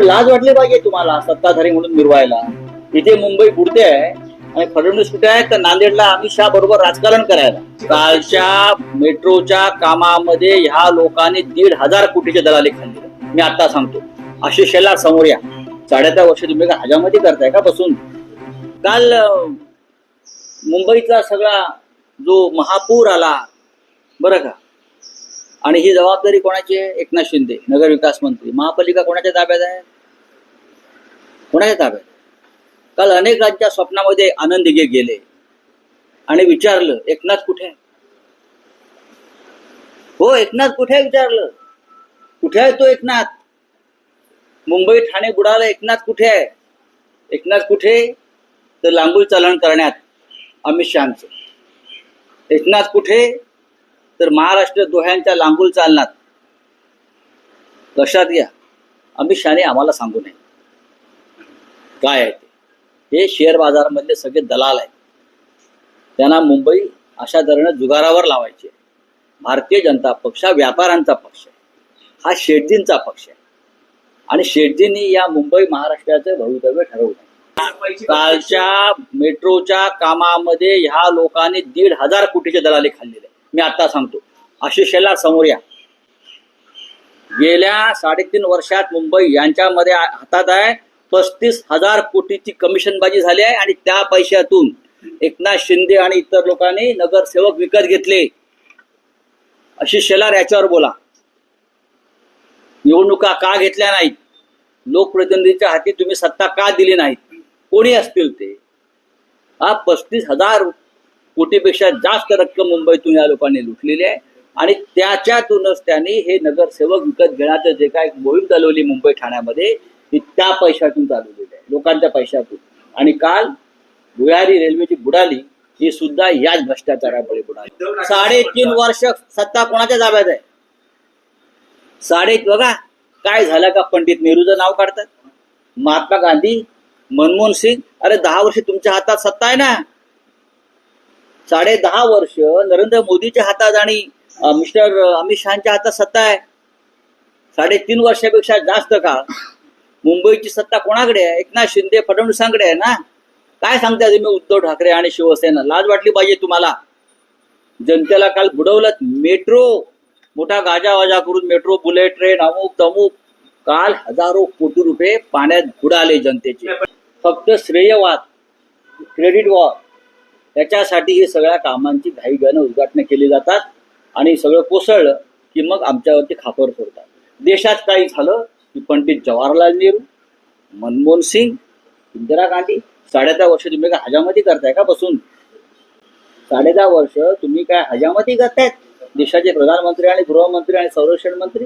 अरे लाज वाटली पाहिजे तुम्हाला सत्ताधारी म्हणून मिरवायला. इथे मुंबई बुडते आहे आणि फडणवीस कुठे आहे? तर नांदेडला अमित शहा बरोबर राजकारण करायला. कालच्या मेट्रोच्या कामामध्ये ह्या लोकांनी दीड हजार कोटीचे दलाली खाल्ली. मी आता सांगतो. आशिष समोर या. साडेदहा वर्ष तुम्ही का हजामध्ये करताय का बसून? काल मुंबईचा सगळा जो महापूर आला बरं का? आणि ही जबाबदारी कोणाची आहे? एकनाथ शिंदे नगर विकास मंत्री. महापालिका कोणाच्या ताब्यात आहे? कोणाच्या ताब्यात काल अनेकांच्या स्वप्नामध्ये आनंद गे गेले. आणि विचारलं एकनाथ कुठे आहे? हो एकनाथ कुठे आहे विचारलं? कुठे आहे तो एकनाथ? मुंबई ठाणे बुडाला एकनाथ कुठे आहे? एकनाथ कुठे? तर लांबूल चलन करण्यात अमित शहाचं. एकनाथ कुठे? तर महाराष्ट्र दोह्यांच्या लांबूल चालनात. लक्षात घ्या. अमित शहाने आम्हाला सांगू नये. काय आहे ते? हे शेअर बाजारामधले सगळे दलाल आहेत. त्यांना मुंबई अशा तऱ्हेनं जुगारावर लावायची आहे. भारतीय जनता पक्ष हा व्यापाऱ्यांचा पक्ष आहे. हा शेटजींचा पक्ष आहे. आणि शेटजींनी या मुंबई महाराष्ट्राचं भवितव्य ठरवलं कालच्या मेट्रोच्या कामामध्ये ह्या लोकांनी दीड हजार कोटीचे दलाली खाल्लेले मी आता सांगतो. आशिष शेलार समोर या. गेल्या साडेतीन वर्षात मुंबई यांच्यामध्ये हातात आहे. पस्तीस हजार कोटीची कमिशनबाजी झाली आहे आणि त्या पैशातून एकनाथ शिंदे आणि इतर लोकांनी नगरसेवक विकत घेतले. अशी शेलार याच्यावर बोला. निवडणुका का घेतल्या नाहीत? लोकप्रतिनिधीच्या हाती तुम्ही सत्ता का दिली नाहीत? कोणी असतील ते? हा पस्तीस हजार कोटीपेक्षा जास्त रक्कम मुंबईतून या लोकांनी लुटलेली आहे आणि त्याच्यातूनच त्यांनी हे नगरसेवक विकत घेण्याचं जे काय मोहीम चालवली मुंबई ठाण्यामध्ये ती त्या पैशातून चालवलेली आहे लोकांच्या पैशातून. आणि काल भुयारी रेल्वेची बुडाली ही सुद्धा याच भ्रष्टाचारामुळे बुडाली. साडेतीन वर्ष सत्ता कोणाच्या जाब्यात आहे? साडे बघा काय झालं का पंडित नेहरूचं नाव काढतात? महात्मा गांधी मनमोहन सिंग अरे दहा वर्ष तुमच्या हातात सत्ता आहे ना? साडे दहा वर्ष नरेंद्र मोदीच्या हातात आणि मिस्टर अमित शहाच्या हातात सत्ता आहे. साडेतीन वर्षापेक्षा जास्त काळ मुंबईची सत्ता कोणाकडे आहे? एकनाथ शिंदे फडणवीसांकडे आहे ना? काय सांगताय तुम्ही उद्धव ठाकरे आणि शिवसेना? लाज वाटली पाहिजे तुम्हाला? जनतेला काल बुडवलं मेट्रो. मोठा गाजावाजा करून मेट्रो बुलेट ट्रेन अमुक तमुक. काल हजारो कोटी रुपये पाण्यात बुडाले जनतेचे. फक्त श्रेयवाद क्रेडिट वॉर. त्याच्यासाठी ही सगळ्या कामांची घाईघाईनं उद्घाटनं केली जातात आणि सगळं कोसळलं की मग आमच्यावरती खापर सोडतात देशात काही झालं की पंडित जवाहरलाल नेहरू मनमोहन सिंग इंदिरा गांधी. साडेदहा वर्ष तुम्ही काय हजामती करताय का बसून? साडेदहा वर्ष तुम्ही काय हजामती करतायत? देशाचे प्रधानमंत्री आणि गृहमंत्री आणि संरक्षण मंत्री?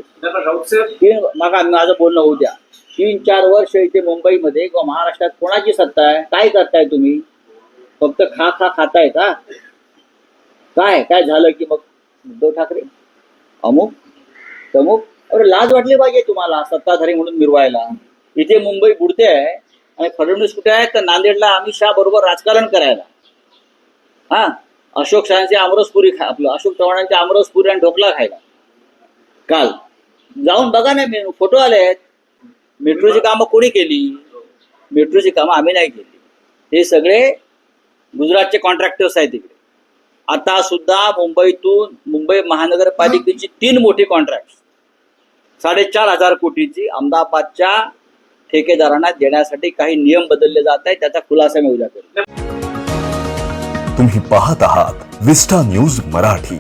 तीन माझं बोलणं होऊ द्या. तीन चार वर्ष इथे मुंबईमध्ये किंवा महाराष्ट्रात कोणाची सत्ता आहे? काय करताय तुम्ही? फक्त खा खा खाताय का? काय काय झालं की मग? उद्धव ठाकरे? अमुक? तमुक? अरे लाज वाटली पाहिजे तुम्हाला सत्ताधारी म्हणून मिरवायला. इथे मुंबई बुडते आहे आणि फडणवीस कुठे आहे तर नांदेडला अमित शहा बरोबर राजकारण करायला. हा? अशोक शहाचे आमरसपुरी खा आपलं अशोक चव्हाणांचे आमरसपुरी आणि ढोकला खायला. काल. जाऊन बघा ना मेनू फोटो आले आहेत. मेट्रोची कामं कोणी केली? मेट्रोची कामं आम्ही नाही केली. हे सगळे गुजरातचे कॉन्ट्रॅक्टर्स आहेत तिकडे आता सुद्धा मुंबईतून मुंबई महानगरपालिकेची तीन मोठी कॉन्ट्रॅक्ट साडेचार हजार कोटीची अहमदाबादच्या ठेकेदारांना देण्यासाठी काही नियम बदलले जात आहेत त्याचा खुलासा मी उद्या तुम्ही पाहत आहात विस्टा न्यूज मराठी.